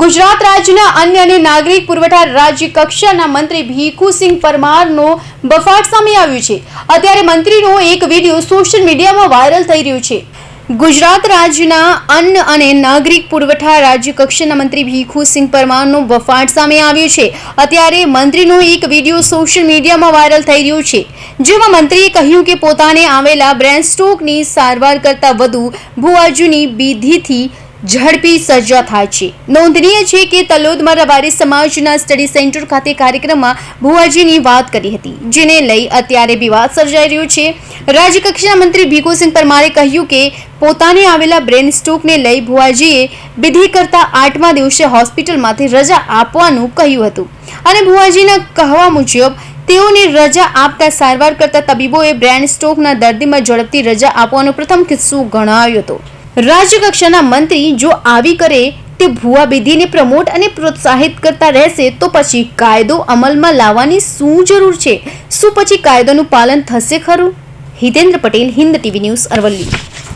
ગુજરાત રાજ્યના અન્ય અને નાગરિક પુરવઠા રાજ્ય કક્ષાના મંત્રી ભીખુસિંહ પરમારનો બફાટ સામે આવ્યું છે. અત્યારે મંત્રીનો એક વીડિયો સોશિયલ મીડિયામાં વાયરલ થઈ રહ્યો છે. ગુજરાત રાજ્યના અન્ન અને નાગરિક પુરવઠા રાજ્ય કક્ષાના મંત્રી ભીખુસિંહ પરમારનો વફાટ સામે આવ્યો છે. અત્યારે મંત્રીનો એક વીડિયો સોશિયલ મીડિયામાં વાયરલ થઈ રહ્યો છે. જેમાં મંત્રીએ કહ્યું કે પોતાને આવેલા બ્રેન સ્ટ્રોકની સારવાર કરતાં વધુ ભુઆજુની બીધીથી ઝડપી સર્જા થાય છે. નોંધનીય છે કે તલોદમાં રવારી સમાજના સ્ટડી સેન્ટર ખાતે કાર્યક્રમમાં ભુવાજીની વાત કરી હતી, જેને લઈ અત્યારે વિવાદ સર્જાઈ રહ્યો છે. રાજ્યકક્ષાના મંત્રી ભીખુસિંહ પરમારે કહ્યું કે, પોતાને આવેલા બ્રેન સ્ટ્રોકને લઈ ભુવાજીએ વિધિ કરતા આઠમા દિવસે હોસ્પિટલમાંથી રજા આપવાનું કહ્યું હતું. અને ભુવાજીના કહેવા મુજબ, તેઓને રજા આપતા સારવાર કરતા તબીબોએ બ્રેન સ્ટ્રોકના દર્દીમાં ઝડપથી રજા આપવાનો પ્રથમ કિસ્સો ગણાવ્યો હતો. રાજ્યકક્ષાના મંત્રી જો આવી કરે તે ભુવા વિધિને પ્રમોટ અને પ્રોત્સાહિત કરતા રહેશે તો પછી કાયદો અમલમાં લાવવાની શું જરૂર છે? શું પછી કાયદોનું પાલન થશે ખરું? Hitendra Patel, Hind TV news Aravalli.